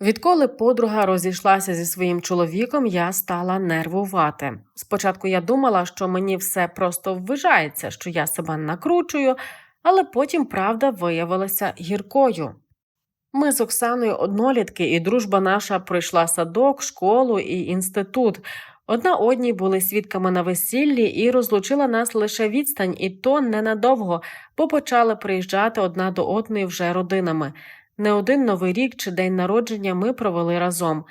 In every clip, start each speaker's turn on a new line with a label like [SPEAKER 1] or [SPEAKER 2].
[SPEAKER 1] Відколи подруга розійшлася зі своїм чоловіком, я стала нервувати. Спочатку я думала, що мені все просто ввижається, що я себе накручую, але потім правда виявилася гіркою. Ми з Оксаною однолітки, і дружба наша пройшла садок, школу і інститут. Одна одній були свідками на весіллі і розлучила нас лише відстань, і то ненадовго, бо почали приїжджати одна до одної вже родинами. Не один новий рік чи день народження ми провели разом.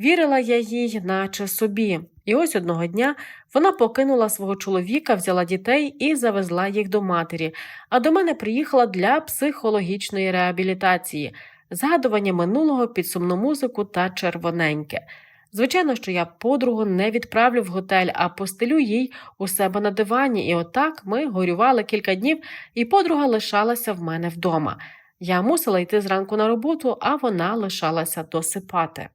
[SPEAKER 1] Вірила я їй, наче собі, і ось одного дня вона покинула свого чоловіка, взяла дітей і завезла їх до матері, а до мене приїхала для психологічної реабілітації, згадування минулого під сумну музику та червоненьке. Звичайно, що я подругу не відправлю в готель, а постелю їй у себе на дивані, і отак ми горювали кілька днів, і подруга лишалася в мене вдома. Я мусила йти зранку на роботу, а вона лишалася досипати.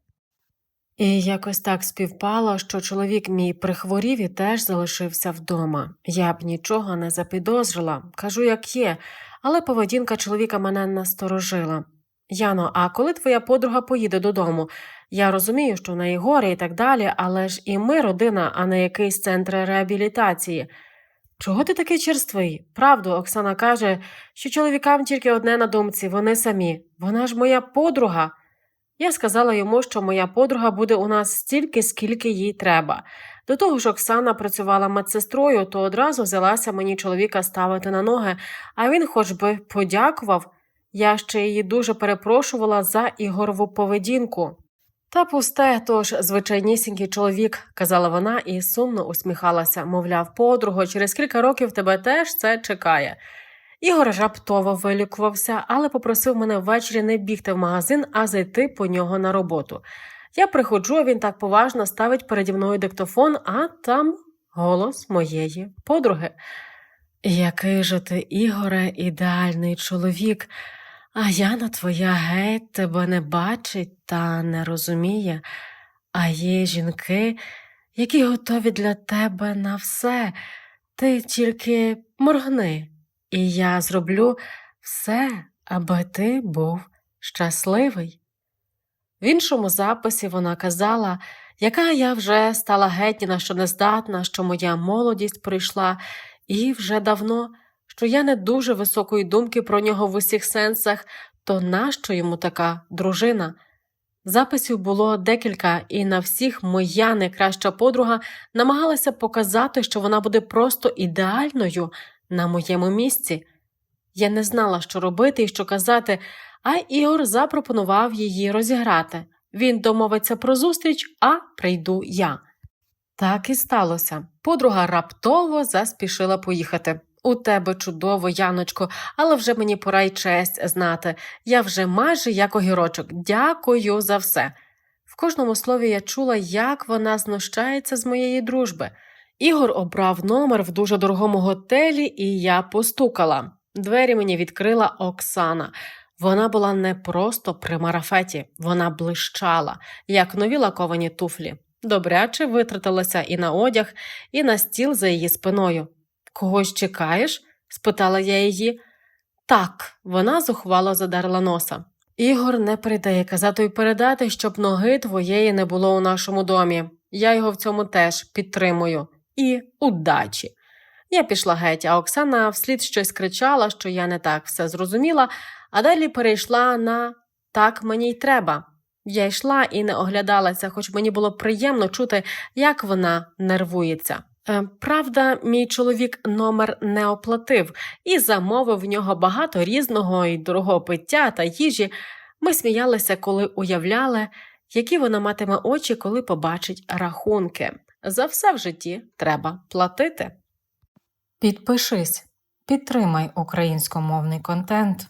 [SPEAKER 1] І якось так співпало, що чоловік мій прихворів і теж залишився вдома. Я б нічого не запідозрила, кажу, як є, але поведінка чоловіка мене насторожила. Яно, а коли твоя подруга поїде додому? Я розумію, що в неї горе і так далі, але ж і ми родина, а не якийсь центр реабілітації. Чого ти такий черствий? Правду, Оксана каже, що чоловікам тільки одне на думці, вони самі. Вона ж моя подруга. Я сказала йому, що моя подруга буде у нас стільки, скільки їй треба. До того ж, Оксана працювала медсестрою, то одразу взялася мені чоловіка ставити на ноги, а він хоч би подякував. Я ще її дуже перепрошувала за Ігорову поведінку. Та пусте, тож звичайнісінький чоловік, казала вона і сумно усміхалася, мовляв, подруго, через кілька років тебе теж це чекає. Ігор раптово вилікувався, але попросив мене ввечері не бігти в магазин, а зайти по нього на роботу. Я приходжу, він так поважно ставить переді мною диктофон, а там голос моєї подруги. Який же ти, Ігоре, ідеальний чоловік, а Яна твоя геть тебе не бачить та не розуміє, а є жінки, які готові для тебе на все, ти тільки моргни, і я зроблю все, аби ти був щасливий. В іншому записі вона казала, яка я вже стала геть на що не здатна, що моя молодість прийшла, і вже давно, що я не дуже високої думки про нього в усіх сенсах, то нащо йому така дружина? Записів було декілька, і на всіх моя найкраща подруга намагалася показати, що вона буде просто ідеальною на моєму місці. Я не знала, що робити і що казати, а Ігор запропонував її розіграти. Він домовиться про зустріч, а прийду я. Так і сталося. Подруга раптово заспішила поїхати. У тебе чудово, Яночко, але вже мені пора й честь знати. Я вже майже як огірочок. Дякую за все. В кожному слові я чула, як вона знущається з моєї дружби. Ігор обрав номер в дуже дорогому готелі, і я постукала. Двері мені відкрила Оксана. Вона була не просто при марафеті, вона блищала, як нові лаковані туфлі. Добряче витратилася і на одяг, і на стіл за її спиною. Когось чекаєш? спитала я її. Так, вона зухвало задарила носа. Ігор не прийде казати й передати, щоб ноги твоєї не було у нашому домі. Я його в цьому теж підтримую. І удачі. Я пішла геть, а Оксана вслід щось кричала, що я не так все зрозуміла, а далі перейшла на так мені й треба. Я йшла і не оглядалася, хоч мені було приємно чути, як вона нервується. Е, Правда, мій чоловік номер не оплатив і замовив в нього багато різного і дорогого пиття та їжі. Ми сміялися, коли уявляли, які вона матиме очі, коли побачить рахунки. За все в житті треба платити.
[SPEAKER 2] Підпишись, підтримай українськомовний контент.